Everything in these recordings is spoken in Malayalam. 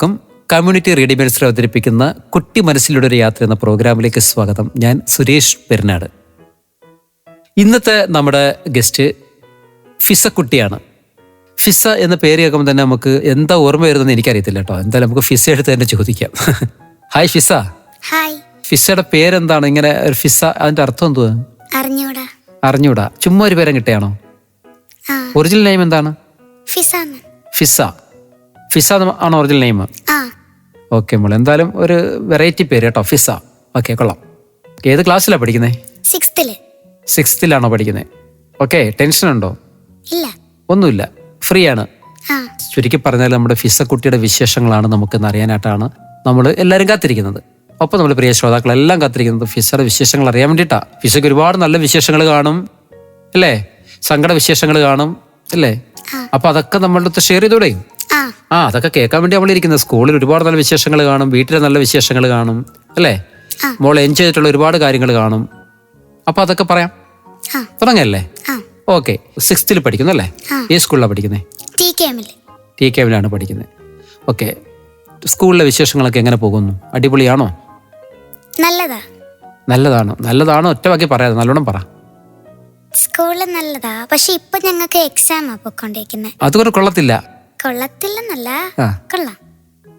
എല്ലാവർക്കും കമ്മ്യൂണിറ്റി റീഡിമേഴ്സിൽ അവതരിപ്പിക്കുന്ന കുട്ടി മനസ്സിലൂടെ ഒരു യാത്ര എന്ന പ്രോഗ്രാമിലേക്ക് സ്വാഗതം. ഞാൻ സുരേഷ് പെരുന്നാട്. ഇന്നത്തെ നമ്മുടെ ഗസ്റ്റ് ഫിസക്കുട്ടിയാണ് ഫിസ എന്ന പേര് കേൾക്കുമ്പോൾ തന്നെ നമുക്ക് എന്താ ഓർമ്മ വരുന്നതെന്ന് എനിക്കറിയത്തില്ല കേട്ടോ. എന്തായാലും നമുക്ക് ഫിസ എടുത്ത് തന്നെ ചോദിക്കാം. ഹായ് ഫിസ. ഹായ് ഫിസയുടെ പേരെന്താണ്? ഇങ്ങനെ ഒരു ഫിസ അതിന്റെ അർത്ഥം എന്തുവാ? അറിഞ്ഞൂടാ. അറിഞ്ഞൂടാ. ചുമ്മാ ഒരു പേരം കിട്ടിയാണോ ഒറിജിനൽ നെയിം എന്താണ്? ഫിസ. ഫിസ ആണ് ഒറിജിനൽ നെയിം ആ. ഓക്കെ മോളെ. എന്തായാലും ഒരു വെറൈറ്റി പേര് കേട്ടോ ഫിസ. ഓക്കെ കൊള്ളാം. ഏത് ക്ലാസ്സിലാണ് പഠിക്കുന്നത് സിക്സ്ത്തിൽ സിക്സ്ത്തിലാണോ പഠിക്കുന്നത് ഓക്കെ ടെൻഷൻ ഉണ്ടോ? ഇല്ല. ഒന്നുമില്ല. ഫ്രീ ആണ്. ആ. ചുരുക്കി പറഞ്ഞാൽ നമ്മുടെ ഫിസ കുട്ടിയുടെ വിശേഷങ്ങളാണ് നമുക്കിന്ന് അറിയാനായിട്ടാണ് നമ്മൾ എല്ലാവരും കാത്തിരിക്കുന്നത്. ഒപ്പം നമ്മൾ പ്രിയ ശ്രോതാക്കളെല്ലാം കാത്തിരിക്കുന്നത് ഫിസയുടെ വിശേഷങ്ങൾ അറിയാൻ വേണ്ടിയിട്ടാ. ഫിസയ്ക്ക് ഒരുപാട് നല്ല വിശേഷങ്ങൾ കാണും. അല്ലേ? സങ്കട വിശേഷങ്ങൾ കാണും. അല്ലേ? അപ്പൊ അതൊക്കെ നമ്മളുടെ അടുത്ത് ഷെയർ ചെയ്തൂടെ? ആ ആ അതൊക്കെ കേൾക്കാൻ വേണ്ടി നമ്മളിരിക്കുന്നത്. സ്കൂളിൽ ഒരുപാട് നല്ല വിശേഷങ്ങൾ കാണും. വീട്ടിലെ നല്ല വിശേഷങ്ങൾ കാണും. അല്ലേ? മോൾ എൻജോയ് ചെയ്തിട്ടുള്ള ഒരുപാട് കാര്യങ്ങൾ കാണും. അപ്പൊ അതൊക്കെ പറയാം. ആ. തുടങ്ങല്ലേ? ആ. ഓക്കെ. സിക്സ്ത്തിൽ പഠിക്കുന്നു അല്ലേ? ഈ സ്കൂളിലാണ് പഠിക്കുന്നത് ടി കെ എമ്മിലാണ് പഠിക്കുന്നത് ഓക്കെ. സ്കൂളിലെ വിശേഷങ്ങളൊക്കെ എങ്ങനെ പോകുന്നു? അടിപൊളിയാണോ? നല്ലതാ. നല്ലതാണോ? നല്ലതാണോ? ഒറ്റ വാക്കി പറയാതെ നല്ലോണം പറ. സ്കൂളിൽ നല്ലതാ. പക്ഷെ ഇപ്പൊ ഞങ്ങൾക്ക് എക്സാം പൊക്കോണ്ടിരിക്കുന്നത് അതുകൊണ്ട് കൊള്ളത്തില്ല. കൊള്ളത്തില്ലെന്നല്ല. ആ. കൊള്ളാം.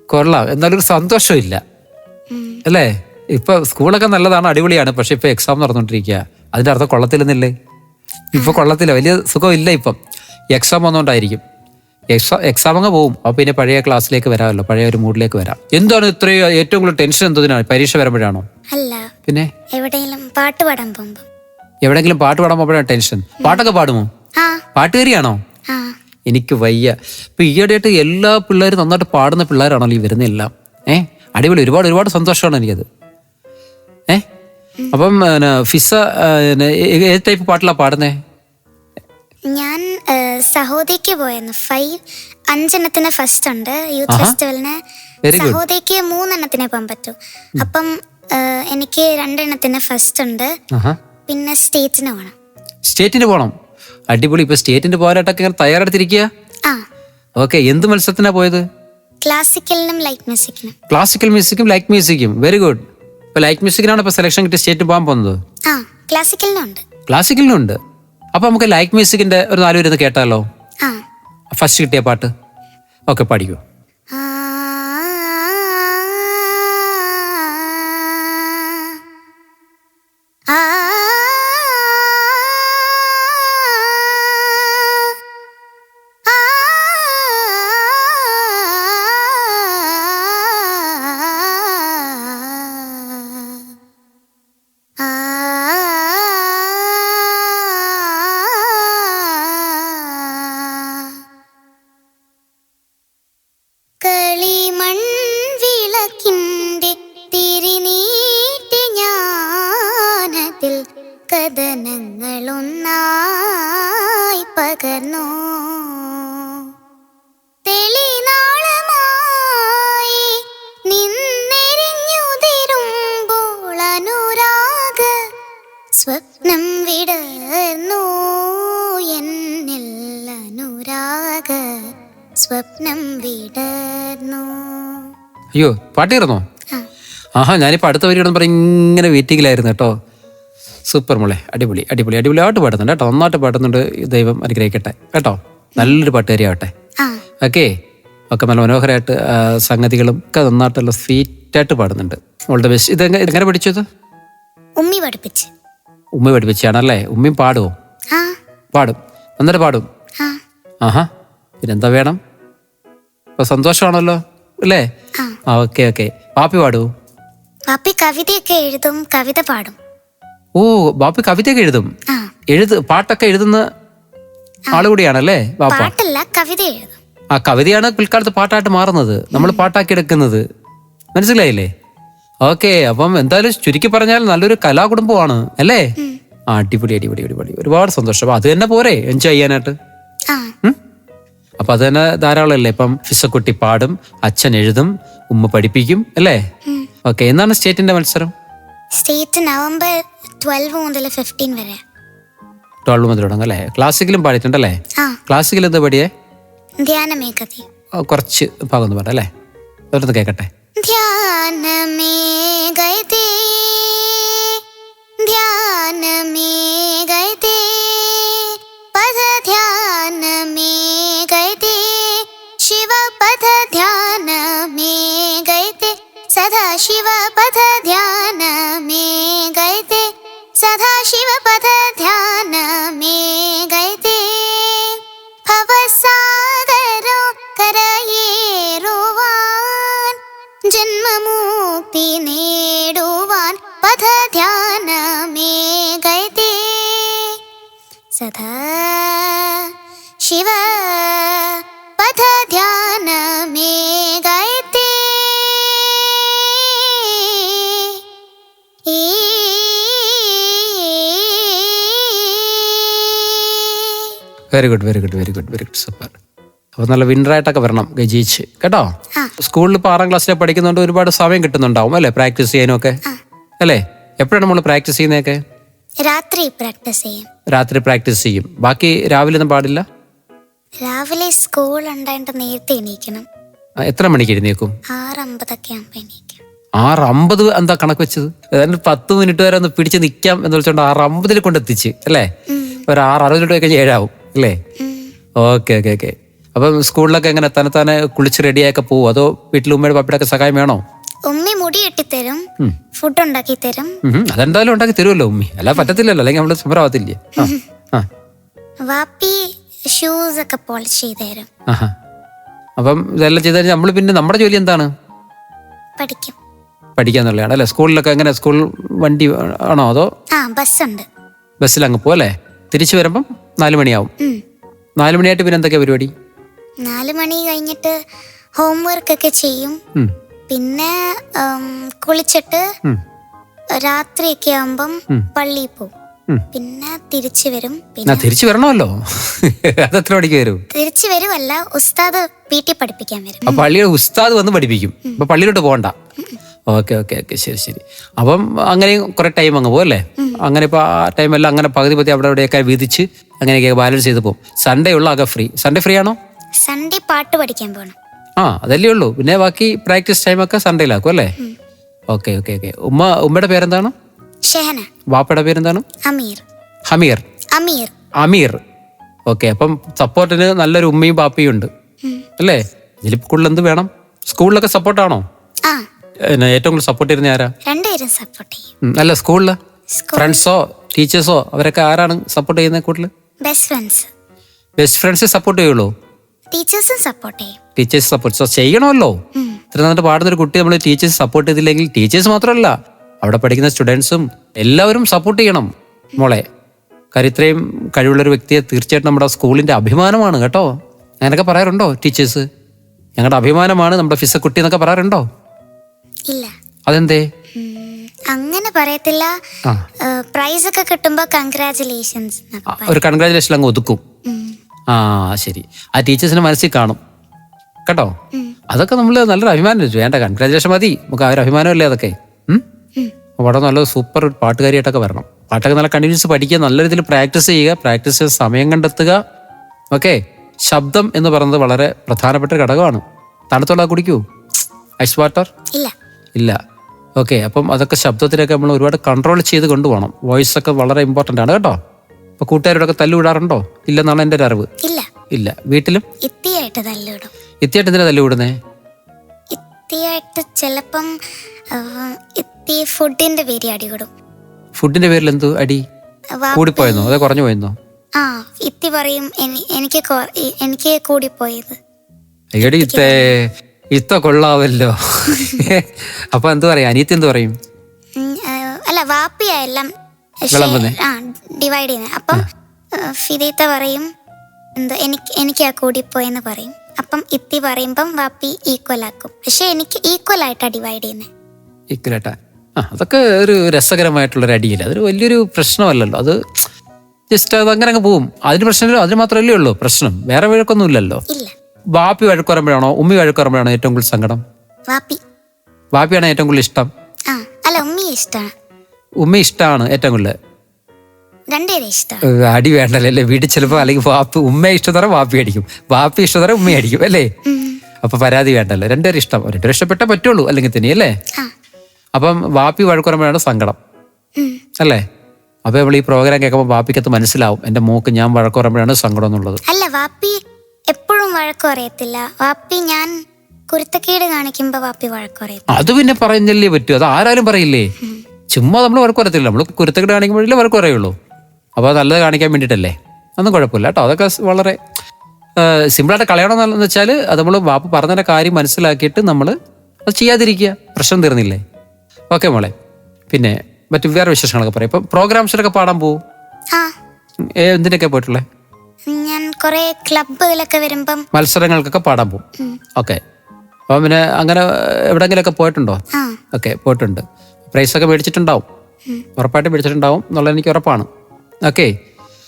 കൊള്ളാം. എന്നാലും ഒരു സന്തോഷമില്ല. അല്ലേ? ഇപ്പൊ സ്കൂളൊക്കെ നല്ലതാണ് അടിപൊളിയാണ് പക്ഷെ ഇപ്പൊ എക്സാം നടന്നുകൊണ്ടിരിക്കുക അതിന്റെ അർത്ഥം കൊള്ളത്തില്ലെന്നില്ലേ? ഇപ്പൊ കൊള്ളത്തില്ല. വലിയ സുഖമില്ല ഇപ്പം. എക്സാം വന്നുകൊണ്ടായിരിക്കും എക്സാം എക്സാം അങ്ങ് പോവും. അപ്പൊ പിന്നെ പഴയ ക്ലാസ്സിലേക്ക് വരാമല്ലോ. പഴയ ഒരു മൂഡിലേക്ക് വരാം. എന്താണ് ഇത്രയും ഏറ്റവും കൂടുതൽ ടെൻഷൻ എന്തതിനാണ് പരീക്ഷ വരുമ്പോഴാണോ? അല്ല. പിന്നെ? എവിടെയെങ്കിലും പാട്ട് പാടാൻ പോകുമ്പോ. എവിടെയെങ്കിലും പാട്ട് പാടാൻ പോകുമ്പോഴാണ് ടെൻഷൻ പാട്ടൊക്കെ പാടുമോ? ആ. പാട്ടുകാരിയാണോ? ആ. എനിക്ക് വയ്യ. ഇപ്പൊ ഈയിടെയായിട്ട് എല്ലാ പിള്ളേരും നന്നായിട്ട് പാടുന്ന പിള്ളേരാണല്ലോ ഈ വരുന്നതെല്ലാം ഏഹ് അടിപൊളി. ഒരുപാട് ഒരുപാട് സന്തോഷമാണ് എനിക്കത്. ഏ? അപ്പം പിന്നെ, ഫിസ ഏത് ടൈപ്പ് പാട്ടിലാ പാടുന്നേ? ഞാൻ സഹോദയ്ക്ക് സഹോദരിക്ക് പോയെന്ന്. ഫൈവ് അഞ്ചെണ്ണത്തിന് ഫസ്റ്റ് ഉണ്ട്. യൂത്ത് ഫെസ്റ്റിവലിന് സഹോദയ്ക്ക്. സഹോദരിക്ക് മൂന്നെണ്ണത്തിനെ പോകാൻ പറ്റൂ. അപ്പം എനിക്ക് രണ്ടെണ്ണത്തിന് ഫസ്റ്റ് ഉണ്ട്. പിന്നെ സ്റ്റേറ്റിന് പോകണം സ്റ്റേറ്റിന് പോകണം അടിപൊളി. ഇപ്പൊ സ്റ്റേറ്റിന്റെ പോകാനായിട്ടൊക്കെ ഇങ്ങനെ തയ്യാറെടുത്തിരിക്കുക ആ. ഓക്കെ എന്ത് മത്സരത്തിനാ പോയത്? ക്ലാസിക്കലിനും ലൈറ്റ് മ്യൂസിക്കിനും ക്ലാസിക്കൽ മ്യൂസിക്കും ലൈറ്റ് മ്യൂസിക്കും വെരി ഗുഡ് ഇപ്പൊ ലൈറ്റ് മ്യൂസിക്കിനാണ് ഇപ്പൊ സെലക്ഷൻ കിട്ടി സ്റ്റേറ്റ് പോകാൻ പോകുന്നത്? ആ ക്ലാസിക്കലിനും ഉണ്ട് ക്ലാസിക്കലിനും ഉണ്ട് അപ്പൊ നമുക്ക് ലൈറ്റ് മ്യൂസിക്കിന്റെ ഒരു നാല് പേരുന്ന് കേട്ടാലോ? ആ. ഫസ്റ്റ് കിട്ടിയ പാട്ട്. ഓക്കെ പാടിക്കോ അയ്യോ പാട്ട് കയറുന്നോ ആഹാ ഞാനിപ്പോൾ അടുത്ത വരി പറഞ്ഞ ഇങ്ങനെ വെയിറ്റിങ്ങിലായിരുന്നു കേട്ടോ. സൂപ്പർ മോളെ അടിപൊളി അടിപൊളി അടിപൊളിയായിട്ട് പാടുന്നുണ്ട് കേട്ടോ. നന്നായിട്ട് പാടുന്നുണ്ട് ദൈവം അനുഗ്രഹിക്കട്ടെ. കേട്ടോ? നല്ലൊരു പാട്ടുകാരിയാവട്ടെ ഓക്കെ. ഒക്കെ നല്ല മനോഹരമായിട്ട് സംഗതികളും ഒക്കെ നന്നായിട്ടുള്ള സ്വീറ്റായിട്ട് പാടുന്നുണ്ട്. മോളുടെ ബെസ്റ്റ് ഇത് എങ്ങനെ പഠിച്ചത് ഉമ്മി പഠിപ്പിച്ച്. ഉമ്മി പഠിപ്പിച്ചാണല്ലേ? ഉമ്മയും പാടുമോ പാടും. നന്നായിട്ട് പാടും. ആഹാ. പിന്നെന്താ വേണം? ഇപ്പൊ സന്തോഷമാണല്ലോ. അല്ലേ? ആ. Okay okay. പാപ്പി പാടൂ? പാപ്പി കവിതയൊക്കെ എഴുതും കവിത പാടും. ഓ ബാപ്പി കവിതയൊക്കെ എഴുതും? എഴുത് പാട്ടൊക്കെ എഴുതുന്ന ആളുകൂടിയാണല്ലേ ബാപ്പ പാട്ടല്ല കവിത എഴുതും. ആ കവിതയാണ് പിൽക്കാലത്ത് പാട്ടായിട്ട് മാറുന്നത്. നമ്മൾ പാട്ടാക്കി എടുക്കുന്നത് മനസ്സിലായില്ലേ? ഓക്കെ അപ്പം എന്തായാലും ചുരുക്കി പറഞ്ഞാൽ നല്ലൊരു കലാകുടുംബമാണ് അല്ലേ? ആ അടിപൊളി അടിപൊളി അടിപൊളി. ഒരുപാട് സന്തോഷം. അത് തന്നെ പോരെ എൻജോയ് ചെയ്യാനായിട്ട്? അപ്പം അത് തന്നെ ധാരാളമല്ലേ ഇപ്പം ഫിസക്കുട്ടി പാടും അച്ഛൻ എഴുതും ഉമ്മ പഠിപ്പിക്കും അല്ലേ? ഓക്കെ എന്നാണ് സ്റ്റേറ്റിന്റെ മത്സരം? സ്റ്റേറ്റ് നവംബർ ട്വൽവ് മുതൽ ഫിഫ്റ്റീൻ വരെ. ട്വൽവ് മുതൽ തുടങ്ങും അല്ലേ? ക്ലാസിക്കലും പാടിയിട്ടുണ്ടല്ലേ? ക്ലാസിക്കൽ എന്താ പാടിയേ? ധ്യാനമേകതി. കുറച്ച് ഭാഗം ഒന്ന് പാടല്ലേ ഒരിടത്ത് കേക്കട്ടെ. ധ്യാനമേ ഗതി ധ്യാനമേ ഗതി शिवपथ ध्यान मे गैते सदा शिवपथ ध्यान मे गैते सदा शिव पथ ध्यान मे गैते भव सादरो करये रुवान् जन्ममुक्ति नेडुवान् पथ ध्यान मे गैते सदा शिव സദാ ശിവ പഥധ്യാനമേ ഗൈതേ very good very good very good very good super അപ്പോൾ നല്ല വിന്നറായിട്ടൊക്കെ വരണം ഗജിച്ച്. കേട്ടോ? സ്കൂളിൽ ഇപ്പോൾ ആറാം ക്ലാസ്സിലെ പഠിക്കുന്നുണ്ട് ഒരുപാട് സമയം കിട്ടുന്നുണ്ടാവും അല്ലേ? പ്രാക്ടീസ് ചെയ്യാനും ഒക്കെ അല്ലേ? എപ്പോഴാണ് നമ്മൾ പ്രാക്ടീസ് ചെയ്യുന്നതൊക്കെ? രാത്രി പ്രാക്ടീസ് ചെയ്യും. രാത്രി പ്രാക്ടീസ് ചെയ്യും. ബാക്കി രാവിലെ ഒന്നും പാടില്ല? രാവിലെ സ്കൂൾ ഉണ്ടായിട്ട് നേരത്തെ എണീക്കണം. എത്ര മണിക്ക് എഴുന്നേക്കും ആറ് അമ്പതൊക്കെ ആകുമ്പോ എണീക്കും. ആറ് അമ്പത് എന്താ കണക്ക് വെച്ചത്? ഏതാണ്ട് പത്ത് മിനിറ്റ് വരെ ഒന്ന് പിടിച്ച് നിൽക്കാം എന്ന് വെച്ചോണ്ട് ആറ് അമ്പതിൽ കൊണ്ടെത്തിച്ച് അല്ലേ? ഒരു ആറ് അറുപത് മിനിറ്റ് കഴിഞ്ഞ് ഏഴാവും അല്ലേ? Okay okay okay. അപ്പം സ്കൂളിലൊക്കെ എങ്ങനെ തന്നെത്താനെ കുളിച്ച് റെഡിയായൊക്കെ പോവും? അതോ വീട്ടിൽ ഉമ്മയുടെ പപ്പയുടെ ഒക്കെ സഹായം വേണോ? ഉമ്മി മുടി കെട്ടിത്തരും ഫുഡ് ഉണ്ടാക്കി തരും അതെന്തായാലും ഉണ്ടാക്കി തരുമല്ലോ ഉമ്മി. അല്ല പറ്റത്തില്ലല്ലോ. അല്ലെങ്കിൽ നമ്മൾ സമരമാവത്തില്ലേ വാപ്പി ഷൂസ് ഒക്കെ പോളിഷ് ചെയ്ത് തരും. ആഹാ. അപ്പം ഇതെല്ലാം ചെയ്താൽ നമ്മൾ പിന്നെ നമ്മുടെ ജോലി എന്താണ്? പഠിക്കും. പഠിക്കാന്നുള്ളതാണ് അല്ലേ? സ്കൂളിലൊക്കെ എങ്ങനെ? സ്കൂൾ വണ്ടി ആണോ അതോ? ആ ബസ്സുണ്ട്. ബസ്സിൽ അങ്ങ് പോലേ തിരിച്ചു വരുമ്പം നാല് മണിയാവും. ഉം. നാല് മണിയായിട്ട് പിന്നെ എന്തൊക്കെയാ പരിപാടി? നാല് മണി കഴിഞ്ഞിട്ട് ഹോംവർക്ക് ഒക്കെ ചെയ്യും. ഉം, പിന്നെ ഉം, കുളിച്ചിട്ട് ഉം, രാത്രിയൊക്കെ ആകുമ്പം ഉം. പള്ളിയിൽ പോകും. പിന്നെ തിരിച്ചു വരും പിന്നെ തിരിച്ചു വരണമല്ലോ. അത് എത്ര മണിക്ക് വരും? തിരിച്ചു വരുമല്ല ഉസ്താദ് വീട്ടിൽ പഠിപ്പിക്കാൻ വരും. പള്ളിയുടെ ഉസ്താദ് വന്ന് പഠിപ്പിക്കും. അപ്പൊ പള്ളിയിലോട്ട് പോകണ്ട. ഓക്കെ ഓക്കെ ഓക്കെ ശരി ശരി. അപ്പം അങ്ങനെ കുറെ ടൈം അങ്ങ് പോകും അല്ലേ? അങ്ങനെ ഇപ്പൊ ആ ടൈമെല്ലാം അങ്ങനെ പകുതി പതി അവിടെ എവിടെയൊക്കെ വിധിച്ച് അങ്ങനെയൊക്കെ ബാലൻസ് ചെയ്ത് പോകും സൺഡേ ഉള്ള ആകെ ഫ്രീ സൺഡേ ഫ്രീ ആണോ? സൺഡേ പാട്ട് പഠിക്കാൻ പോകണം ആ അതല്ലേ ഉള്ളൂ. പിന്നെ ബാക്കി പ്രാക്ടീസ് ടൈമൊക്കെ സൺഡേയിലാക്കും അല്ലേ? Okay okay okay. ഉമ്മ ഉമ്മയുടെ പേരെന്താണ്? ഷെഹന. വാപ്പയുടെ പേരെന്താണ്? അമീർ. ഹമീർ. അമീർ. അമീർ. ഓക്കെ അപ്പം സപ്പോർട്ടിന് നല്ലൊരു ഉമ്മയും പാപ്പയും ഉണ്ട്. അല്ലേ? ഇതിൽ കൂടുതൽ എന്ത് വേണം? സ്കൂളിലൊക്കെ സപ്പോർട്ടാണോ? ആ. ഏറ്റവും കൂടുതൽ സപ്പോർട്ട് ചെയ്യുന്ന ആരാ? രണ്ടുപേരും സപ്പോർട്ട് ചെയ്യും. ഉം, അല്ല സ്കൂളിൽ? ഫ്രണ്ട്സോ ടീച്ചേഴ്സോ അവരൊക്കെ ആരാണ് സപ്പോർട്ട് ചെയ്യുന്ന കൂടുതൽ ബെസ്റ്റ് ഫ്രണ്ട്സ് ബെസ്റ്റ് ഫ്രണ്ട്സെ സപ്പോർട്ട് ചെയ്യുള്ളൂ? ടീച്ചേഴ്സും സപ്പോർട്ട് ചെയ്യും. ടീച്ചേഴ്സ് സപ്പോർട്ട് ചെയ്യണമല്ലോ. ഇത്ര നന്നായിട്ട് പാടുന്ന ഒരു കുട്ടി നമ്മൾ ടീച്ചേഴ്സ് സപ്പോർട്ട് ചെയ്തില്ലെങ്കിൽ ടീച്ചേഴ്സ് മാത്രമല്ല അവിടെ പഠിക്കുന്ന സ്റ്റുഡൻസും എല്ലാവരും സപ്പോർട്ട് ചെയ്യണം മോളെ. കാര്യം ഇത്രയും കഴിവുള്ള ഒരു വ്യക്തിയെ തീർച്ചയായിട്ടും നമ്മുടെ സ്കൂളിന്റെ അഭിമാനമാണ് കേട്ടോ. അങ്ങനെയൊക്കെ പറയാറുണ്ടോ ടീച്ചേഴ്സ്? ഞങ്ങളുടെ അഭിമാനമാണ് നമ്മുടെ ഫിസ കുട്ടി എന്നൊക്കെ പറയാറുണ്ടോ? ഇല്ല. അതെന്തേ? അങ്ങനെ പറയത്തില്ല. പ്രൈസ് ഒക്കെ കിട്ടുമ്പോ കൺഗ്രാചുലേഷൻസ് ഒരു കൺഗ്രാചുലേഷൻ അങ്ങ് ഒതുക്കും. ആ ശരി. ആ ടീച്ചേഴ്സിന്റെ മനസ്സിൽ കാണും. കേട്ടോ? അതൊക്കെ നമ്മൾ നല്ലൊരു അഭിമാനം വേണ്ട കൺഗ്രാചുലേഷൻ മതി. നമുക്ക് ആ ഒരു അഭിമാനമല്ലേ അതൊക്കെ? വളരെ നല്ല സൂപ്പർ പാട്ടുകാരിയായിട്ടൊക്കെ വരണം. പാട്ടൊക്കെ നല്ല കണ്ടിന്യൂസ് പഠിക്കുക നല്ല രീതിയിൽ പ്രാക്ടീസ് ചെയ്യുക പ്രാക്ടീസ് ചെയ്ത് സമയം കണ്ടെത്തുക. ഓക്കെ ശബ്ദം എന്ന് പറയുന്നത് വളരെ പ്രധാനപ്പെട്ട ഒരു ഘടകമാണ്. തണുത്തുള്ള കുടിക്കൂ. ഐസ് വാട്ടർ ഇല്ല. ഓക്കെ അപ്പം അതൊക്കെ ശബ്ദത്തിനൊക്കെ നമ്മൾ ഒരുപാട് കൺട്രോൾ ചെയ്ത് കൊണ്ടുപോകണം വോയിസ് ഒക്കെ വളരെ ഇമ്പോർട്ടന്റ് ആണ് കേട്ടോ. അപ്പോൾ കൂട്ടുകാരോടൊക്കെ തല്ലുവിടാറുണ്ടോ ഇല്ലെന്നാണ് എന്റെ ഒരു അറിവ്. ഇല്ല. ഇല്ല. വീട്ടിലും? ഇത്തിയായിട്ട് തല്ലുവിടും ഇത്തിയായിട്ട് എന്തിനാ തല്ലുവിടുന്നേ ഇത്തിയായിട്ട് ചിലപ്പം ഇത്തി ഫുഡിന്റെ പേര് അടി അടികൊടും ഫുഡിന്റെ പേരിൽ എന്തു അടി? കൂടി കൂടിപ്പോയെന്നോ? അതോ കുറഞ്ഞു പോയെന്നോ ആ ഇത്തി പറയും എനി- എനിക്ക് കൂടി എനിക്ക് കൂടിപ്പോയത്. എടി ഇത്തേ ഇത്ത കൊള്ളാവല്ലോ. അപ്പൊ എന്തു പറയും? അനിയത്തി എന്തു പറയും? അല്ല വാപ്പിയാ എല്ലാം ഡിവൈഡ് ചെയ്യുന്നത് അപ്പം ഫിദീത്ത പറയും എന്തോ എനിക്ക് എനിക്ക് ആ കൂടിപ്പോയെന്ന് പറയും. അപ്പം ഇത്തി പറയുമ്പം വാപ്പി ഈക്വൽ ആക്കും. പക്ഷെ എനിക്ക് ഈക്വൽ ആയിട്ടാ ഡിവൈഡ് ചെയ്യുന്നത് ഇക്കലേട്ടാ. ആ അതൊക്കെ ഒരു രസകരമായിട്ടുള്ളൊരു അടിയില്ല അതൊരു വലിയൊരു പ്രശ്നമല്ലല്ലോ. അത് ജസ്റ്റ് അത് അങ്ങനെ അങ്ങ് പോവും. അതിന് പ്രശ്നമില്ല അതിന് മാത്രമല്ലേ ഉള്ളൂ പ്രശ്നം. വേറെ വഴക്കൊന്നും ഇല്ലല്ലോ ഇല്ല. വാപ്പി വഴക്കുറമ്പോഴാണോ ഉമ്മി വഴക്കുറമ്പോഴാണോ ഏറ്റവും കൂടുതൽ സങ്കടം? വാപ്പി. വാപ്പിയാണ് ഏറ്റവും കൂടുതൽ ഇഷ്ടം? അല്ല ഉമ്മി ഇഷ്ടമാണ് ഉമ്മ ഇഷ്ടമാണ് ഏറ്റവും കൂടുതൽ അടി വേണ്ടല്ലേ വീട്ടിൽ ചിലപ്പോ അല്ലെങ്കിൽ വാപ്പി ഉമ്മ ഇഷ്ടം തരം വാപ്പി അടിക്കും. വാപ്പി ഇഷ്ടം തരം ഉമ്മ അടിക്കും അല്ലേ? അപ്പൊ പരാതി വേണ്ടല്ലോ. രണ്ടുപേരും ഇഷ്ടം. രണ്ടുപേരും ഇഷ്ടപ്പെട്ടേ പറ്റുള്ളൂ അല്ലെങ്കിൽ തന്നെ അല്ലേ അപ്പം വാപ്പി വഴക്കുറമ്പോഴാണ് സങ്കടം. അല്ലേ? അപ്പൊ നമ്മൾ ഈ പ്രോഗ്രാം കേൾക്കുമ്പോൾ വാപ്പിക്കത്ത് മനസ്സിലാവും. എന്റെ മോക്ക് ഞാൻ വഴക്കുറമ്പോഴാണ് സങ്കടം എന്നുള്ളത്. അല്ല വാപ്പി എപ്പോഴും വഴക്ക് പറയത്തില്ല വാപ്പി ഞാൻ കുരുത്തക്കേട് കാണിക്കുമ്പോ വാപ്പി വഴക്ക് പറയത്തില്ല അത് പിന്നെ പറയുന്നില്ലേ പറ്റൂ. അത് ആരാലും പറയില്ലേ? ചുമ്മാ നമ്മൾ വഴക്ക് പറയത്തില്ല നമ്മൾ കുരുത്തക്കേട് കാണിക്കുമ്പോഴല്ലേ വഴക്ക് പറയുള്ളൂ അപ്പോൾ അത് നല്ലത് കാണിക്കാൻ വേണ്ടിയിട്ടല്ലേ അതൊന്നും കുഴപ്പമില്ല കേട്ടോ. അതൊക്കെ വളരെ സിമ്പിളായിട്ട് കളയണമെന്ന് വെച്ചാൽ അത് നമ്മൾ വാപ്പ് പറഞ്ഞതിന്റെ കാര്യം മനസ്സിലാക്കിയിട്ട് നമ്മൾ അത് ചെയ്യാതിരിക്കുക. പ്രശ്നം തീർന്നില്ലേ? ഓക്കെ മോളെ. പിന്നെ മറ്റു വേറെ വിശേഷങ്ങളൊക്കെ പറയാം. ഇപ്പം പ്രോഗ്രാംസിലൊക്കെ പാടാൻ പോവും? ആ. എന്തിനൊക്കെ പോയിട്ടുള്ളേ? ഞാൻ കുറെ ക്ലബുകളൊക്കെ വരുമ്പം മത്സരങ്ങൾക്കൊക്കെ പാടാൻ പോവും. ഉം. ഓക്കെ. അപ്പം പിന്നെ അങ്ങനെ എവിടെങ്കിലുമൊക്കെ പോയിട്ടുണ്ടോ? ഓക്കെ പോയിട്ടുണ്ട്. പ്രൈസൊക്കെ മേടിച്ചിട്ടുണ്ടാവും. ഉറപ്പായിട്ട് മേടിച്ചിട്ടുണ്ടാവും എന്നുള്ളത് എനിക്ക് ഉറപ്പാണ്. ഓക്കെ.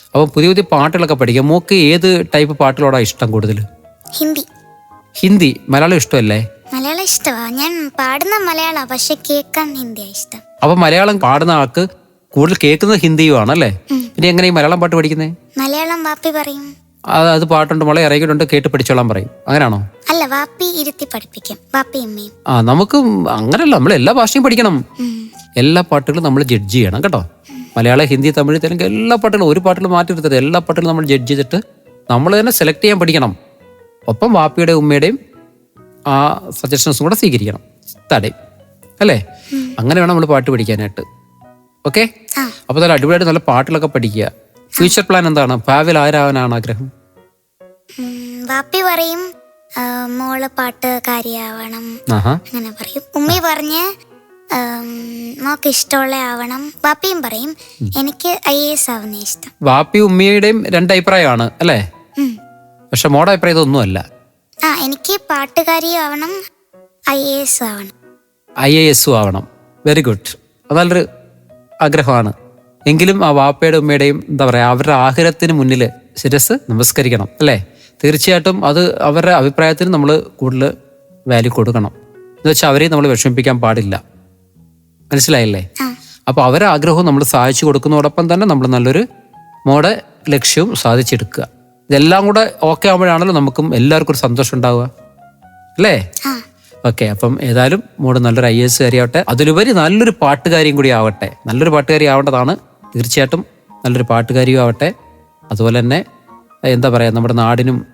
അപ്പോൾ പുതിയ പുതിയ പാട്ടുകളൊക്കെ പഠിക്കാം. മോക്ക് ഏത് ടൈപ്പ് പാട്ടുകളോടാണ് ഇഷ്ടം കൂടുതൽ ഹിന്ദി. ഹിന്ദി. മലയാളം ഇഷ്ടമല്ലേ? മലയാളം ഇഷ്ടമാ ഞാൻ പാടുന്ന മലയാളം പക്ഷെ കേൾക്കാൻ ഹിന്ദിയാ ഇഷ്ടം. അപ്പൊ മലയാളം പാടുന്ന ആൾക്ക് കൂടുതൽ കേൾക്കുന്നത് ഹിന്ദിയുമാണ് അല്ലേ പിന്നെ എങ്ങനെ ഈ മലയാളം പാട്ട് പഠിക്കുന്നത് മലയാളം വാപ്പി പറയും. അത് അത് പാട്ടുണ്ട് മോളെ ഇറങ്ങിയിട്ടുണ്ട് കേട്ട് പഠിച്ചോളാൻ പറയും. അങ്ങനെയാണോ അല്ല വാപ്പി ഇരുത്തി പഠിപ്പിക്കും വാപ്പി അമ്മയും ആ നമുക്ക് അങ്ങനെയല്ല നമ്മൾ എല്ലാ ഭാഷയും പഠിക്കണം. എല്ലാ പാട്ടുകളും നമ്മൾ ജഡ്ജ് ചെയ്യണം കേട്ടോ. മലയാളം ഹിന്ദി തമിഴ് തെലുങ്ക് എല്ലാ പാട്ടുകളും ഒരു പാട്ടിൽ മാറ്റി എടുത്തത് എല്ലാ പാട്ടുകളും നമ്മൾ ജഡ്ജ് ചെയ്തിട്ട് നമ്മൾ തന്നെ സെലക്ട് ചെയ്യാൻ പഠിക്കണം. ഒപ്പം വാപ്പിയുടെ ഉമ്മയുടെയും ആ സജഷൻസും കൂടെ സ്വീകരിക്കണം. തടയും അല്ലേ? അങ്ങനെ വേണം നമ്മൾ പാട്ട് പഠിക്കാനായിട്ട്. ഓക്കെ. അപ്പോൾ നല്ല അടിപൊളിയായിട്ട് നല്ല പാട്ടുകളൊക്കെ പഠിക്കുക. ഫ്യൂച്ചർ പ്ലാൻ എന്താണ്? ഭാവിയിൽ ആരാവാനാണ് ആഗ്രഹം? വാപ്പി പറയും മോൾ പാട്ടുകാരിയാവണം ആഹാ. അങ്ങനെ പറയും. ഉമ്മി പറഞ്ഞ് മോക്ക് ഇഷ്ടമുള്ള ആവണം. വാപ്പിയും പറയും എനിക്ക് ഐ എസ് ആവുന്ന ഇഷ്ടം. വാപ്പി ഉമ്മിയുടെയും രണ്ട് അഭിപ്രായമാണ് അല്ലേ. പക്ഷെ മോടെ അഭിപ്രായം ഇതൊന്നുമല്ല. ആ എനിക്ക് പാട്ടുകാരിയും ആവണം ഐ എ എസ് ആവണം. ഐ എ എസും ആവണം. വെരി ഗുഡ് അത് നല്ലൊരു ആഗ്രഹമാണ്. എങ്കിലും ആ വാപ്പയുടെ ഉമ്മയുടെയും എന്താ പറയുക അവരുടെ ആഗ്രഹത്തിന് മുന്നിൽ ശിരസ് നമസ്കരിക്കണം അല്ലേ? തീർച്ചയായിട്ടും അത് അവരുടെ അഭിപ്രായത്തിന് നമ്മൾ കൂടുതൽ വാല്യൂ കൊടുക്കണം. എന്ന് വെച്ചാൽ അവരെയും നമ്മൾ വിഷമിപ്പിക്കാൻ പാടില്ല. മനസ്സിലായില്ലേ? അപ്പോൾ അവരുടെ ആഗ്രഹവും നമ്മൾ സാധിച്ചു കൊടുക്കുന്നതോടൊപ്പം തന്നെ നമ്മൾ നല്ലൊരു മോടെ ലക്ഷ്യവും സാധിച്ചെടുക്കുക. ഇതെല്ലാം കൂടെ ഓക്കെ ആകുമ്പോഴാണല്ലോ നമുക്കും എല്ലാവർക്കും ഒരു സന്തോഷം ഉണ്ടാവുക. അല്ലേ? ഓക്കെ അപ്പം ഏതായാലും മോഡ് നല്ലൊരു ഐ എസ് കാര്യമാവട്ടെ അതിലുപരി നല്ലൊരു പാട്ടുകാരിയും കൂടി ആവട്ടെ. നല്ലൊരു പാട്ടുകാരി ആവേണ്ടതാണ്. തീർച്ചയായിട്ടും നല്ലൊരു പാട്ടുകാരിയും ആവട്ടെ. അതുപോലെ തന്നെ എന്താ പറയുക നമ്മുടെ നാടിനും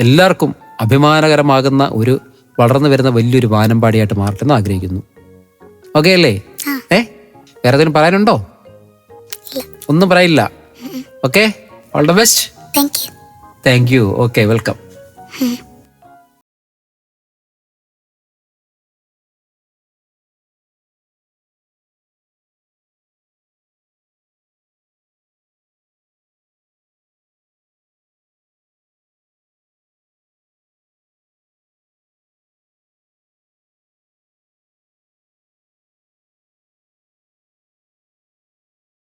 എല്ലാവർക്കും അഭിമാനകരമാകുന്ന ഒരു വളർന്നു വരുന്ന വലിയൊരു വാനമ്പാടിയായിട്ട് മാറട്ടെ എന്ന് ആഗ്രഹിക്കുന്നു. ഓക്കെ അല്ലേ. ഏ? വേറെ എന്തെങ്കിലും പറയാനുണ്ടോ? ഒന്നും പറയില്ല. Okay all the best thank you thank you okay welcome ഉം.